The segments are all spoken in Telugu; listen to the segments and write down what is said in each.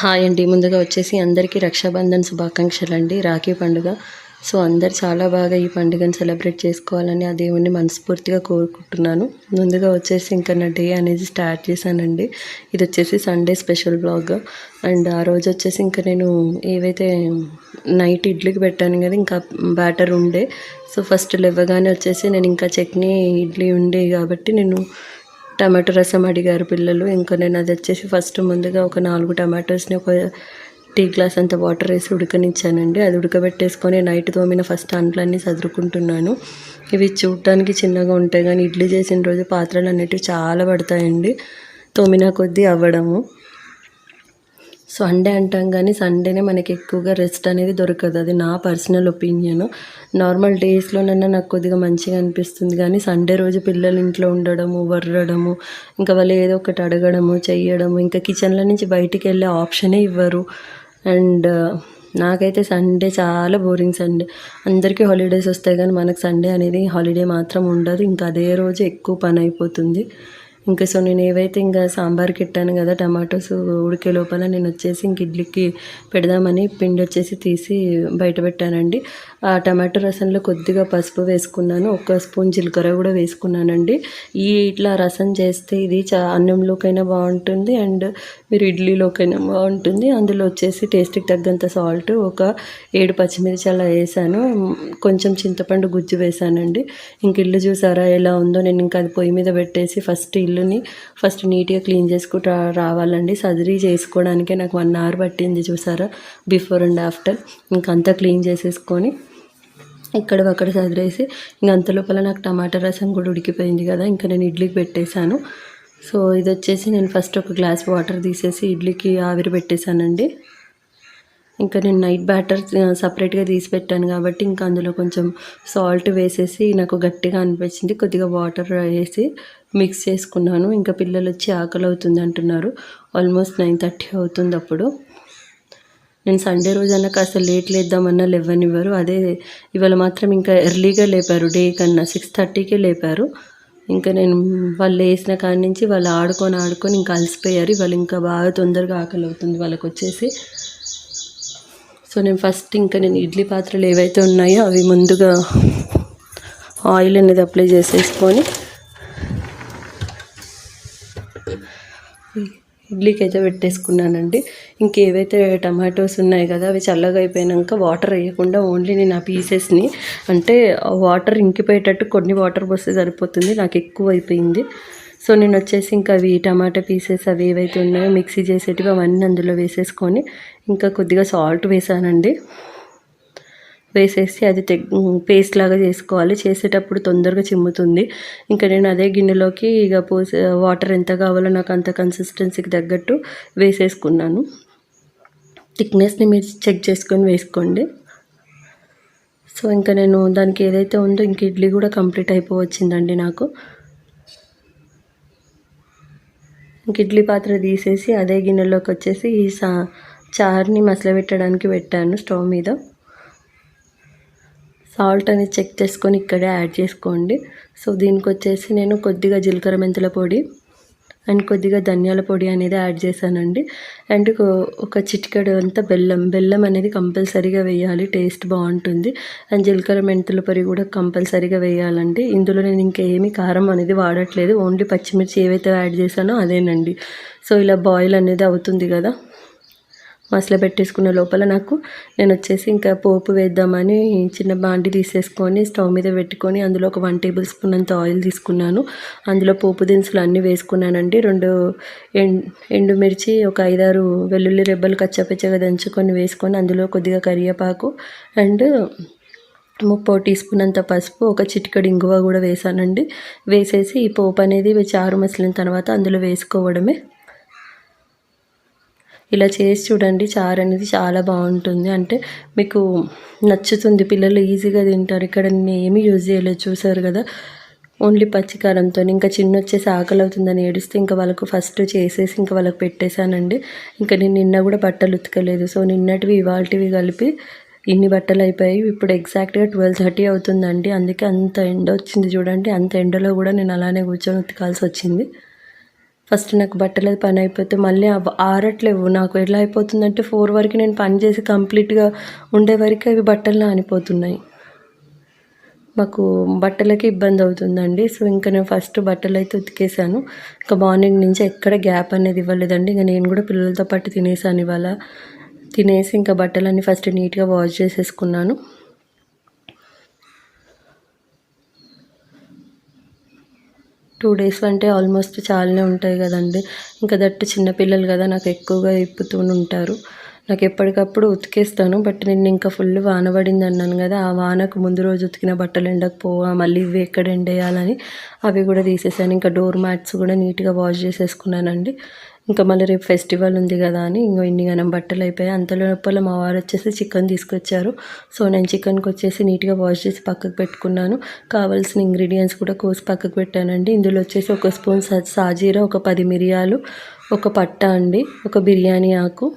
హాయ్ అండి. ముందుగా వచ్చేసి అందరికీ రక్షాబంధన్ శుభాకాంక్షలు అండి రాఖీ పండుగ. సో అందరు చాలా బాగా ఈ పండుగను సెలబ్రేట్ చేసుకోవాలని ఆ దేవుణ్ణి మనస్ఫూర్తిగా కోరుకుంటున్నాను. ముందుగా వచ్చేసి ఇంకా నా డే అనేది స్టార్ట్ చేశానండి. ఇది వచ్చేసి సండే స్పెషల్ బ్లాగ్. అండ్ ఆ రోజు వచ్చేసి ఇంకా నేను ఏవైతే నైట్ ఇడ్లీకి పెట్టాను కదా ఇంకా బ్యాటర్ ఉండే. సో ఫస్ట్ లేవగానే వచ్చేసి నేను ఇంకా చట్నీ ఇడ్లీ ఉండే కాబట్టి నేను టమాటో రసం అడిగారు పిల్లలు. ఇంకా నేను అది వచ్చేసి ఫస్ట్ ముందుగా ఒక నాలుగు టమాటోస్ని ఒక టీ గ్లాస్ అంత వాటర్ వేసి ఉడకనిచ్చానండి. అది ఉడకబెట్టేసుకొని నైట్ తోమిన ఫస్ట్ అంట్లన్నీ సదురుకుంటున్నాను. ఇవి చూడటానికి చిన్నగా ఉంటాయి కానీ ఇడ్లీ చేసిన రోజు పాత్రలు అనేటివి చాలా పడతాయండి. తోమిన కొద్దీ అవ్వడము. సండే అంటాం కానీ సండేనే మనకి ఎక్కువగా రెస్ట్ అనేది దొరకదు. అది నా పర్సనల్ ఒపీనియన్ నార్మల్ డేస్లోనైనా నాకు కొద్దిగా మంచిగా అనిపిస్తుంది కానీ సండే రోజు పిల్లలు ఇంట్లో ఉండడము వర్రడము ఇంకా వాళ్ళు ఏదో ఒకటి అడగడము చేయడము ఇంకా కిచెన్లో నుంచి బయటికి వెళ్ళే ఆప్షనే ఇవ్వరు. అండ్ నాకైతే సండే చాలా బోరింగ్ సండే అందరికీ హాలిడేస్ వస్తాయి కానీ మనకు సండే అనేది హాలిడే మాత్రం ఉండదు. ఇంకా అదే రోజు ఎక్కువ పని అయిపోతుంది. ఇంకా సో నేను ఏవైతే ఇంకా సాంబార్కి ఇట్టాను కదా టమాటోస్ ఉడికే లోపల నేను వచ్చేసి ఇంక ఇడ్లీకి పెడదామని పిండి వచ్చేసి తీసి బయట పెట్టానండి. ఆ టమాటో రసంలో కొద్దిగా పసుపు వేసుకున్నాను. ఒక స్పూన్ జీలకర్ర కూడా వేసుకున్నానండి. ఈ ఇట్లా రసం చేస్తే ఇది చా అన్నంలోకైనా బాగుంటుంది అండ్ మీరు ఇడ్లీలోకైనా బాగుంటుంది. అందులో వచ్చేసి టేస్ట్కి తగ్గంత సాల్ట్ ఒక ఏడు పచ్చిమిర్చి అలా వేసాను. కొంచెం చింతపండు గుజ్జు వేసానండి. ఇంక ఇల్లు చూసారా ఎలా ఉందో నేను ఇంకా అది పొయ్యి మీద పెట్టేసి ఫస్ట్ ఇల్లుని ఫస్ట్ నీట్గా క్లీన్ చేసుకుంటూ రావాలండి. సర్జరీ చేసుకోవడానికే నాకు వన్ అవర్ పట్టింది చూసారా? Before and after. ఇంకంతా క్లీన్ చేసేసుకొని ఇక్కడ అక్కడ సదిరేసి ఇంక అంత లోపల నాకు టమాటా రసం కూడా ఉడికిపోయింది కదా ఇంకా నేను ఇడ్లీకి పెట్టేశాను. సో ఇది వచ్చేసి నేను ఫస్ట్ ఒక గ్లాస్ వాటర్ తీసేసి ఇడ్లీకి ఆవిరి పెట్టేశానండి. ఇంకా నేను నైట్ బ్యాటర్ సపరేట్గా తీసి పెట్టాను కాబట్టి ఇంకా అందులో కొంచెం సాల్ట్ వేసేసి నాకు గట్టిగా అనిపించింది కొద్దిగా వాటర్ వేసి మిక్స్ చేసుకున్నాను. ఇంకా పిల్లలు వచ్చి ఆకలి అవుతుంది అంటున్నారు. ఆల్మోస్ట్ నైన్ థర్టీ అవుతుంది అప్పుడు. నేను సండే రోజన్నా కాస్త లేట్ లేద్దామన్నా లేవనివ్వరు. అదే ఇవాళ మాత్రం ఇంకా ఎర్లీగా లేపారు. డే కన్నా సిక్స్ థర్టీకే లేపారు. ఇంకా నేను వాళ్ళు వేసిన కాడి నుంచి వాళ్ళు ఆడుకొని ఆడుకొని ఇంకా అలసిపోయారు. వాళ్ళు ఇంకా బాగా తొందరగా ఆకలి అవుతుంది వాళ్ళకి వచ్చేసి. సో నేను ఫస్ట్ ఇంకా నేను ఇడ్లీ పాత్రలు ఏవైతే ఉన్నాయో అవి ముందుగా ఆయిల్ అనేది అప్లై చేసేసుకొని ఇడ్లీకి అయితే పెట్టేసుకున్నానండి. ఇంకేవైతే టమాటోస్ ఉన్నాయి కదా అవి చల్లగా అయిపోయాక వాటర్ వేయకుండా ఓన్లీ నేను ఆ పీసెస్ని అంటే వాటర్ ఇంకిపోయేటట్టు కొన్ని వాటర్ పోస్తే సరిపోతుంది నాకు ఎక్కువ అయిపోయింది. సో నేను వచ్చేసి ఇంకా అవి టమాటా పీసెస్ అవి ఏవైతే ఉన్నాయో మిక్సీ చేసేటివి అవన్నీ అందులో వేసేసుకొని ఇంకా కొద్దిగా సాల్ట్ వేసానండి. వేసేసి అది తె పేస్ట్ లాగా చేసుకోవాలి. చేసేటప్పుడు తొందరగా చిమ్ముతుంది. ఇంకా నేను అదే గిన్నెలోకి ఇక పోసే వాటర్ ఎంత కావాలో నాకు అంత కన్సిస్టెన్సీకి తగ్గట్టు వేసేసుకున్నాను. థిక్నెస్ని మీరు చెక్ చేసుకొని వేసుకోండి. సో ఇంకా నేను దానికి ఏదైతే ఉందో ఇంక ఇడ్లీ కూడా కంప్లీట్ అయిపోవచ్చిందండి నాకు. ఇంక ఇడ్లీ పాత్ర తీసేసి అదే గిన్నెలోకి వచ్చేసి ఈ సా చారుని మసలబెట్టడానికి పెట్టాను స్టవ్ మీద. సాల్ట్ అనేది చెక్ చేసుకొని ఇక్కడే యాడ్ చేసుకోండి. సో దీనికి వచ్చేసి నేను కొద్దిగా జీలకర్ర మెంతుల పొడి అండ్ కొద్దిగా ధనియాల పొడి అనేది యాడ్ చేశానండి. అండ్ ఒక చిటికెడు అంతా బెల్లం. బెల్లం అనేది కంపల్సరీగా వేయాలి. టేస్ట్ బాగుంటుంది. అండ్ జీలకర్ర మెంతుల పొడి కూడా కంపల్సరీగా వేయాలండి. ఇందులో నేను ఇంకేమీ కారం అనేది వాడట్లేదు. ఓన్లీ పచ్చిమిర్చి ఏవైతే యాడ్ చేశానో అదేనండి. సో ఇలా బాయిల్ అనేది అవుతుంది కదా. మసలు పెట్టేసుకున్న లోపల నాకు నేను వచ్చేసి ఇంకా పోపు వేద్దామని చిన్న బాండి తీసేసుకొని స్టవ్ మీద పెట్టుకొని అందులో ఒక వన్ టేబుల్ స్పూన్ అంత ఆయిల్ తీసుకున్నాను. అందులో పోపు దినుసులు అన్నీ వేసుకున్నానండి. రెండు ఎండుమిర్చి ఒక ఐదారు వెల్లుల్లి రెబ్బలు కచ్చపచ్చగా దంచుకొని వేసుకొని అందులో కొద్దిగా కరివేపాకు అండ్ ముప్పో టీ స్పూన్ అంత పసుపు ఒక చిటికడి ఇంగువ కూడా వేసానండి. వేసేసి ఈ పోపు అనేది చారు మసిలిన తర్వాత అందులో వేసుకోవడమే ఇలా చేసి చూడండి చారు అనేది చాలా బాగుంటుంది. అంటే మీకు నచ్చుతుంది. పిల్లలు ఈజీగా తింటారు. ఇక్కడ నేను ఏమీ యూజ్ చేయలేదు. చూసారు కదా? ఓన్లీ పచ్చికారంతో ఇంకా చిన్న వచ్చేసి ఆకలి అవుతుందని ఏడిస్తే ఇంకా వాళ్ళకు ఫస్ట్ చేసేసి ఇంకా వాళ్ళకి పెట్టేశానండి. ఇంకా నేను నిన్న కూడా బట్టలు ఉతకలేదు. సో నిన్నటివి ఇవాళటివి కలిపి ఇన్ని బట్టలు అయిపోయాయి. ఇప్పుడు ఎగ్జాక్ట్గా ట్వెల్వ్ థర్టీ అవుతుందండి. అందుకే అంత ఎండ వచ్చింది. చూడండి అంత ఎండలో కూడా నేను అలానే కూర్చొని ఉతకాల్సి వచ్చింది. ఫస్ట్ నాకు బట్టలు పని అయిపోతే మళ్ళీ ఆరట్లేవు. నాకు ఎలా అయిపోతుందంటే ఫోర్ వరకు నేను పని చేసి కంప్లీట్గా ఉండే వరకు అవి బట్టలు నానిపోతున్నాయి. మాకు బట్టలకి ఇబ్బంది అవుతుందండి. సో ఇంకా నేను ఫస్ట్ బట్టలు అయితే ఉతికేసాను ఇంకా మార్నింగ్ నుంచి ఎక్కడ గ్యాప్ అనేది ఇవ్వలేదండి. ఇంకా నేను కూడా పిల్లలతో పాటు తినేసాను ఇవాళ. తినేసి ఇంకా బట్టలన్నీ ఫస్ట్ నీట్గా వాష్ చేసేసుకున్నాను. టూ డేస్ అంటే ఆల్మోస్ట్ చాలానే ఉంటాయి కదండి. ఇంకా దట్టు చిన్నపిల్లలు కదా నాకు ఎక్కువగా ఇప్పుతూ ఉంటారు. నాకు ఎప్పటికప్పుడు ఉతికేస్తాను బట్ నేను ఇంకా ఫుల్ వాన పడింది అన్నాను కదా ఆ వానకు ముందు రోజు ఉతికిన బట్టలు ఎండకపోవా మళ్ళీ ఇవి ఎక్కడ ఎండేయాలని అవి కూడా తీసేసాను. ఇంకా డోర్ మ్యాట్స్ కూడా నీట్గా వాష్ చేసేసుకున్నానండి. ఇంకా మళ్ళీ రేపు ఫెస్టివల్ ఉంది కదా అని ఇంకో ఇన్ని గనం బట్టలు అయిపోయాయి. అంత లోపల మా వారు వచ్చేసి చికెన్ తీసుకొచ్చారు. సో నేను చికెన్కి వచ్చేసి నీట్గా వాష్ చేసి పక్కకు పెట్టుకున్నాను. కావాల్సిన ఇంగ్రీడియంట్స్ కూడా కోసి పక్కకు పెట్టానండి. ఇందులో వచ్చేసి ఒక స్పూన్ సాజీరా ఒక పది మిరియాలు ఒక పట్ట అండి ఒక బిర్యానీ ఆకు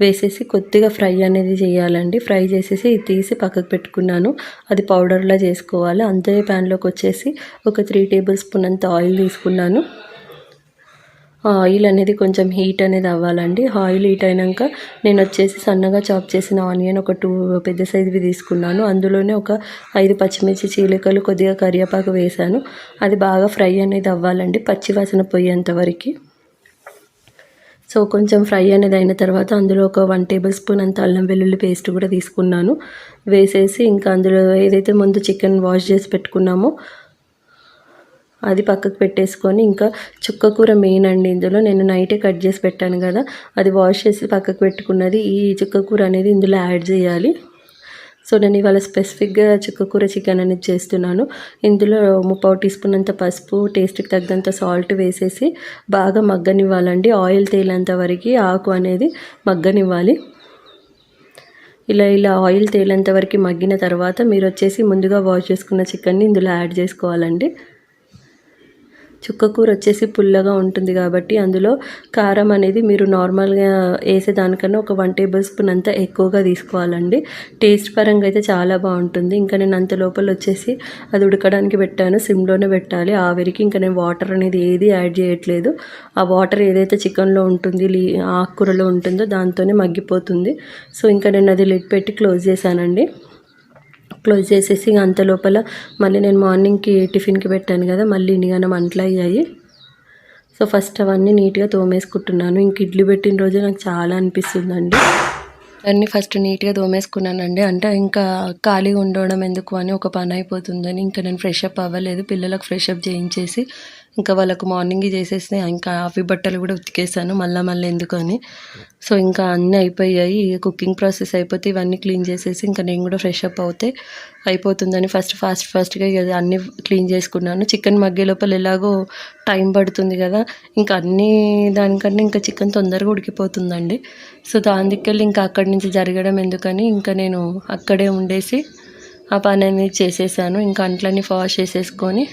వేసేసి కొద్దిగా ఫ్రై అనేది చేయాలండి. ఫ్రై చేసేసి ఇది తీసి పక్కకు పెట్టుకున్నాను. అది పౌడర్లా చేసుకోవాలి. అంతే ప్యాన్లోకి వచ్చేసి ఒక త్రీ టేబుల్ స్పూన్ అంత ఆయిల్ తీసుకున్నాను. ఆయిల్ అనేది కొంచెం హీట్ అనేది అవ్వాలండి. ఆయిల్ హీట్ అయినాక నేను వచ్చేసి సన్నగా చాప్ చేసిన ఆనియన్ ఒక టూ పెద్ద సైజువి తీసుకున్నాను. అందులోనే ఒక ఐదు పచ్చిమిర్చి చీలికలు కొద్దిగా కరివేపాకు వేశాను. అది బాగా ఫ్రై అనేది అవ్వాలండి పచ్చివాసన పోయేంత వరకు. సో కొంచెం ఫ్రై అనేది అయిన తర్వాత అందులో ఒక వన్ టేబుల్ స్పూన్ అంత అల్లం వెల్లుల్లి పేస్ట్ కూడా తీసుకున్నాను. వేసేసి ఇంకా అందులో ఏదైతే ముందు చికెన్ వాష్ చేసి పెట్టుకున్నామో అది పక్కకు పెట్టేసుకొని ఇంకా చుక్క కూర మెయిన్ అండి ఇందులో. నేను నైటే కట్ చేసి పెట్టాను కదా అది వాష్ చేసి పక్కకు పెట్టుకున్నది. ఈ చుక్క కూర అనేది ఇందులో యాడ్ చేయాలి. సో నేను ఇవాళ స్పెసిఫిక్గా చుక్కకూర చికెన్ అనేది చేస్తున్నాను. ఇందులో ముప్పావు టీ స్పూన్ అంత పసుపు టేస్ట్కి తగ్గంత సాల్ట్ వేసేసి బాగా మగ్గనివ్వాలండి. ఆయిల్ తేలేంత వరకు ఆకు అనేది మగ్గనివ్వాలి. ఇలా ఇలా ఆయిల్ తేలేంత వరకు మగ్గిన తర్వాత మీరు వచ్చేసి ముందుగా వాష్ చేసుకున్న చికెన్ని ఇందులో యాడ్ చేసుకోవాలండి. చుక్కకూర వచ్చేసి పుల్లగా ఉంటుంది కాబట్టి అందులో కారం అనేది మీరు నార్మల్గా వేసేదానికన్నా ఒక వన్ టేబుల్ స్పూన్ అంతా ఎక్కువగా తీసుకోవాలండి. టేస్ట్ పరంగా అయితే చాలా బాగుంటుంది. ఇంకా నేను అంత లోపల వచ్చేసి అది ఉడకడానికి పెట్టాను. సిమ్లోనే పెట్టాలి. ఆవిరికి ఇంకా నేను వాటర్ అనేది ఏది యాడ్ చేయట్లేదు. ఆ వాటర్ ఏదైతే చికెన్లో ఉంటుంది లీ ఆకుకూరలో ఉంటుందో దాంతోనే మగ్గిపోతుంది. సో ఇంకా నేను అది లిడ్ పెట్టి క్లోజ్ చేశానండి. క్లోజ్ చేసేసి ఇంక అంత లోపల మళ్ళీ నేను మార్నింగ్కి టిఫిన్కి పెట్టాను కదా మళ్ళీ ఇన్నిగానం మంటలు అయ్యాయి సో ఫస్ట్ అవన్నీ నీట్గా తోమేసుకుంటున్నాను. ఇంక ఇడ్లీ పెట్టిన రోజు నాకు చాలా అనిపిస్తుందండి. అన్నీ ఫస్ట్ నీట్గా తోమేసుకున్నానండి. అంటే ఇంకా ఖాళీగా ఉండడం ఎందుకు అని ఒక పని అయిపోతుందని ఇంకా నేను ఫ్రెష్ అప్ అవ్వలేదు. పిల్లలకు ఫ్రెష్ అప్ చేయించేసి ఇంకా వాళ్ళకు మార్నింగ్ చేసేసి ఇంకా ఆఫీ బట్టలు కూడా ఉతికేసాను. మళ్ళీ మళ్ళీ ఎందుకు అని సో ఇంకా అన్నీ అయిపోయాయి. కుకింగ్ ప్రాసెస్ అయిపోతే ఇవన్నీ క్లీన్ చేసేసి ఇంకా నేను కూడా ఫ్రెష్ అప్ అవుతే అయిపోతుందని ఫస్ట్ ఫాస్ట్ ఫాస్ట్గా ఇక అన్నీ క్లీన్ చేసుకున్నాను. చికెన్ మగ్గే లోపల ఎలాగో టైం పడుతుంది కదా. ఇంకా అన్నీ దానికన్నా ఇంకా చికెన్ తొందరగా ఉడికిపోతుందండి. సో దానికెళ్ళి ఇంకా అక్కడి నుంచి జరగడం ఎందుకని ఇంకా నేను అక్కడే ఉండేసి ఆ పని అనేది చేసేసాను. ఇంకా అంట్లన్నీ వాష్ చేసేసుకొని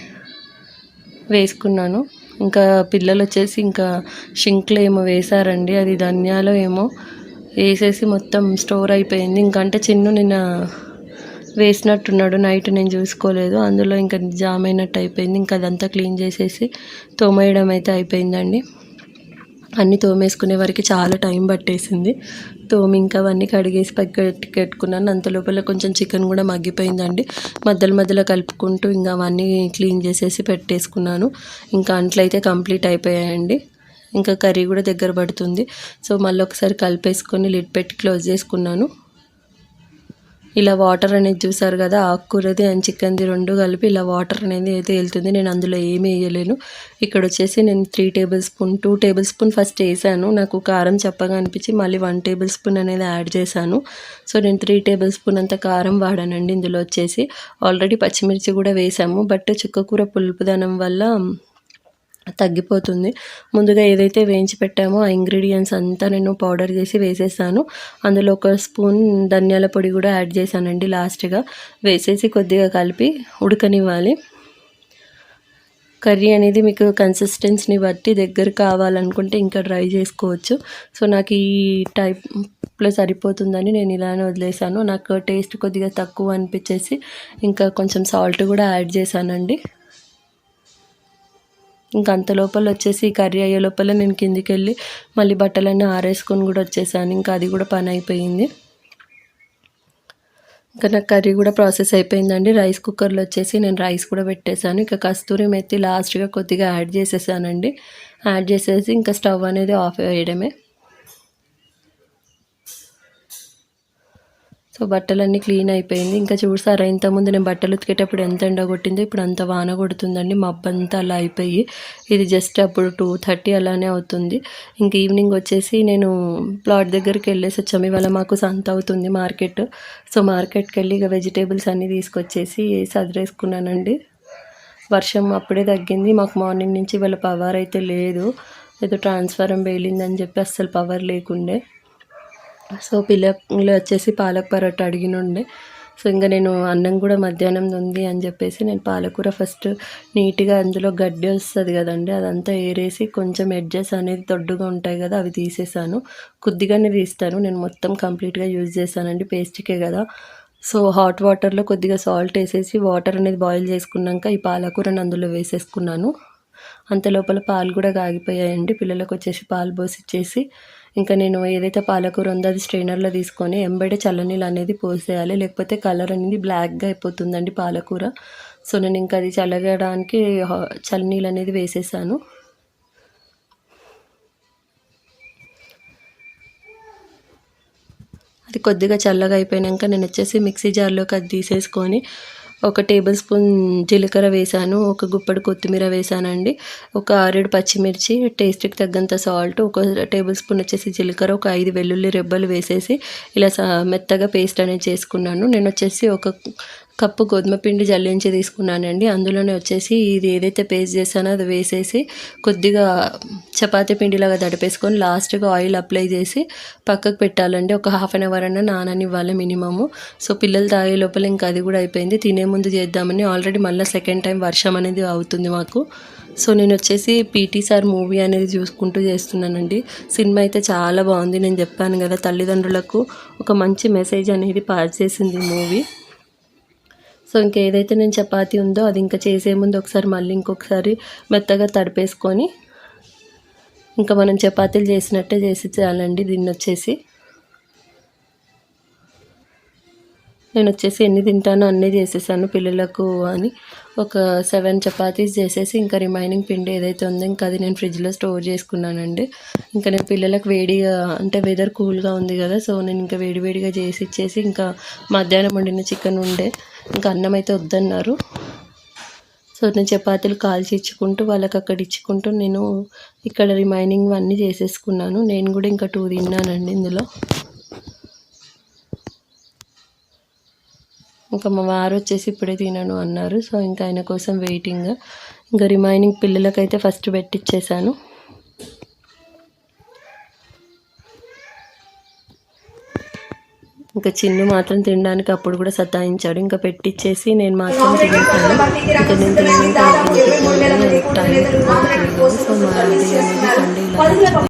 వేసుకున్నాను. ఇంకా పిల్లలు వచ్చేసి ఇంకా షింక్లో ఏమో వేశారండి అది ధనియాలో ఏమో వేసేసి మొత్తం స్టోర్ అయిపోయింది. ఇంకా అంటే చిన్ను నిన్న వేసినట్టున్నాడు నైట్ నేను చూసుకోలేదు. అందులో ఇంకా జామ్ అయినట్టు అయిపోయింది. ఇంకా అదంతా క్లీన్ చేసేసి తోమేయడం అయితే అయిపోయిందండి. అన్నీ తోమేసుకునే వరకు చాలా టైం పట్టేసింది. తోమి ఇంకా అవన్నీ కడిగేసి పక్కకి పెట్టుకున్నాను అంత లోపల కొంచెం చికెన్ కూడా మగ్గిపోయిందండి. మధ్యలో మధ్యలో కలుపుకుంటూ ఇంకా అవన్నీ క్లీన్ చేసేసి పెట్టేసుకున్నాను. ఇంకా అంట్లయితే కంప్లీట్ అయిపోయాయండి. ఇంకా కర్రీ కూడా దగ్గర పడుతుంది. సో మళ్ళీ ఒకసారి కలిపేసుకొని లిడ్ పెట్టి క్లోజ్ చేసుకున్నాను. ఇలా వాటర్ అనేది చూసారు కదా ఆకుకూరది అండ్ చికెన్ది రెండు కలిపి ఇలా వాటర్ అనేది అయితే వెళ్తుంది. నేను అందులో ఏమీ వేయలేను. ఇక్కడ వచ్చేసి నేను three tablespoon two tablespoon first వేసాను. నాకు కారం చెప్పగా అనిపించి మళ్ళీ వన్ టేబుల్ స్పూన్ అనేది యాడ్ చేశాను. సో నేను త్రీ టేబుల్ స్పూన్ అంత కారం వాడానండి. ఇందులో వచ్చేసి ఆల్రెడీ పచ్చిమిర్చి కూడా వేసాము. బట్ చుక్కకూర పులుపుదనం వల్ల తగ్గిపోతుంది. ముందుగా ఏదైతే వేయించి పెట్టామో ఆ ఇంగ్రీడియంట్స్ అంతా నేను పౌడర్ చేసి వేసేసాను. అందులో ఒక స్పూన్ ధనియాల పొడి కూడా యాడ్ చేశానండి లాస్ట్గా. వేసేసి కొద్దిగా కలిపి ఉడకనివ్వాలి. కర్రీ అనేది మీకు కన్సిస్టెన్సీని బట్టి దగ్గర కావాలనుకుంటే ఇంకా డ్రై చేసుకోవచ్చు. సో నాకు ఈ టైప్లో సరిపోతుందని నేను ఇలానే వదిలేసాను. నాకు టేస్ట్ కొద్దిగా తక్కువ అనిపించేసి ఇంకా కొంచెం సాల్ట్ కూడా యాడ్ చేశానండి. ఇంకా అంత లోపల వచ్చేసి కర్రీ అయ్యే లోపల నేను కిందికి వెళ్ళి మళ్ళీ బట్టలన్నీ ఆరేసుకొని కూడా వచ్చేసాను. ఇంకా అది కూడా పని అయిపోయింది. ఇంకా నాకు కర్రీ కూడా ప్రాసెస్ అయిపోయిందండి. రైస్ కుక్కర్లో వచ్చేసి నేను రైస్ కూడా పెట్టేశాను. ఇక కస్తూరి మెత్తి లాస్ట్గా కొద్దిగా యాడ్ చేసేసానండి. యాడ్ చేసేసి ఇంకా స్టవ్ అనేది ఆఫ్ వేయడమే. సో బట్టలన్నీ క్లీన్ అయిపోయింది. ఇంకా చూసారా ఇంతకుముందు నేను బట్టలు ఉతికేటప్పుడు ఎంత ఎండ కొట్టిందో ఇప్పుడు అంత వాన కొడుతుందండి. మబ్బంతా అలా అయిపోయి ఇది జస్ట్ అప్పుడు టూ థర్టీ అలానే అవుతుంది. ఇంక ఈవినింగ్ వచ్చేసి నేను ప్లాట్ దగ్గరికి వెళ్ళేసి వచ్చాము. ఇవాళ మాకు సంత అవుతుంది మార్కెట్. సో మార్కెట్కి వెళ్ళి ఇక వెజిటేబుల్స్ అన్నీ తీసుకొచ్చేసి సదిరేసుకున్నానండి. వర్షం అప్పుడే తగ్గింది. మాకు మార్నింగ్ నుంచి ఇవాళ పవర్ అయితే లేదు. ఏదో ట్రాన్స్ఫారం వేలిందని చెప్పి అస్సలు పవర్ లేకుండే. సో పిల్లలు వచ్చేసి పాలక్ పరోటా అడిగినుండే. సో ఇంకా నేను అన్నం కూడా మధ్యాహ్నం ఉంది అని చెప్పేసి నేను పాలకూర ఫస్ట్ నీట్గా అందులో గడ్డి వస్తుంది కదండి అదంతా ఏరేసి కొంచెం ఎడ్జెస్ అనేది దొడ్డుగా ఉంటాయి కదా అవి తీసేసాను. కొద్దిగానే తీస్తాను నేను మొత్తం కంప్లీట్గా యూజ్ చేశానండి పేస్ట్కే కదా. సో హాట్ వాటర్లో కొద్దిగా సాల్ట్ వేసేసి వాటర్ అనేది బాయిల్ చేసుకున్నాక ఈ పాలకూరని అందులో వేసేసుకున్నాను. అంత లోపల పాలు కూడా కాగిపోయాయండి పిల్లలకు వచ్చేసి పాలు పోసి ఇచ్చేసి ఇంకా నేను ఏదైతే పాలకూర ఉందో అది స్ట్రైనర్లో తీసుకొని ఎంబడే చల్లనీళ్ళు అనేది పోసేయాలి లేకపోతే కలర్ అనేది బ్లాక్గా అయిపోతుందండి పాలకూర. సో నేను ఇంకా అది చల్లగడానికి చల్లనీళ్ళు అనేది వేసేసాను. అది కొద్దిగా చల్లగా అయిపోయాక నేను వచ్చేసి మిక్సీ జార్లోకి అది తీసేసుకొని ఒక టేబుల్ స్పూన్ జీలకర్ర వేసాను ఒక గుప్పడి కొత్తిమీర వేసానండి ఒక ఆరేడు పచ్చిమిర్చి టేస్ట్కి తగ్గంత సాల్ట్ ఒక టేబుల్ స్పూన్ వచ్చేసి జీలకర్ర ఒక ఐదు వెల్లుల్లి రెబ్బలు వేసేసి ఇలా మెత్తగా పేస్ట్ అనేది చేసుకున్నాను. నేను వచ్చేసి ఒక కప్పు గోధుమ పిండి జల్లించి తీసుకున్నానండి. అందులోనే వచ్చేసి ఇది ఏదైతే పేస్ట్ చేశానో అది వేసేసి కొద్దిగా చపాతీ పిండిలాగా తడిపేసుకొని లాస్ట్గా ఆయిల్ అప్లై చేసి పక్కకు పెట్టాలండి. ఒక హాఫ్ అన్ అవర్ అన్న నాననివ్వాలి మినిమము. సో పిల్లలు తాగే లోపల ఇంకా అది కూడా అయిపోయింది. తినే ముందు చేద్దామని ఆల్రెడీ మళ్ళీ సెకండ్ టైం వర్షం అనేది అవుతుంది మాకు. సో నేను వచ్చేసి పీటీ సార్ మూవీ అనేది చూసుకుంటూ చేస్తున్నానండి. సినిమా అయితే చాలా బాగుంది. నేను చెప్పాను కదా తల్లిదండ్రులకు ఒక మంచి మెసేజ్ అనేది పాస్ చేసింది మూవీ. సో ఇంకా ఏదైతే నేను చపాతీ ఉందో అది ఇంకా చేసే ముందు ఒకసారి మళ్ళీ ఇంకొకసారి మెత్తగా తడిపేసుకొని ఇంకా మనం చపాతీలు చేసినట్టే చేసి చేయాలండి దీన్ని వచ్చేసి నేను వచ్చేసి ఎన్ని తింటానో అన్నీ చేసేసాను పిల్లలకు అని. ఒక సెవెన్ చపాతీస్ చేసేసి ఇంకా రిమైనింగ్ పిండి ఏదైతే ఉందో ఇంకా అది నేను ఫ్రిడ్జ్లో స్టోర్ చేసుకున్నానండి. ఇంకా నేను పిల్లలకు వేడిగా అంటే వెదర్ కూల్గా ఉంది కదా సో నేను ఇంకా వేడివేడిగా చేసి ఇచ్చేసి ఇంకా మధ్యాహ్నం వండిన చికెన్ ఉండే. ఇంకా అన్నం అయితే వద్దన్నారు. సో నేను చపాతీలు కాల్చి ఇచ్చుకుంటూ వాళ్ళకి అక్కడ ఇచ్చుకుంటూ నేను ఇక్కడ రిమైనింగ్ అన్నీ చేసేసుకున్నాను. నేను కూడా ఇంకా టూ తిన్నానండి ఇందులో. ఇంకా మా వారు వచ్చేసి ఇప్పుడే తినను అన్నారు. సో ఇంకా ఆయన కోసం వెయిటింగ్ ఇంకా రిమైనింగ్ పిల్లలకైతే ఫస్ట్ పెట్టిచ్చేసాను ఇంకా చిన్ను మాత్రం తినడానికి అప్పుడు కూడా సతాయించాడు. ఇంకా పెట్టిచ్చేసి నేను మాత్రం తినేసాను. ఇంకా నేను తినడానికి టైం సో మా సండే ఇలా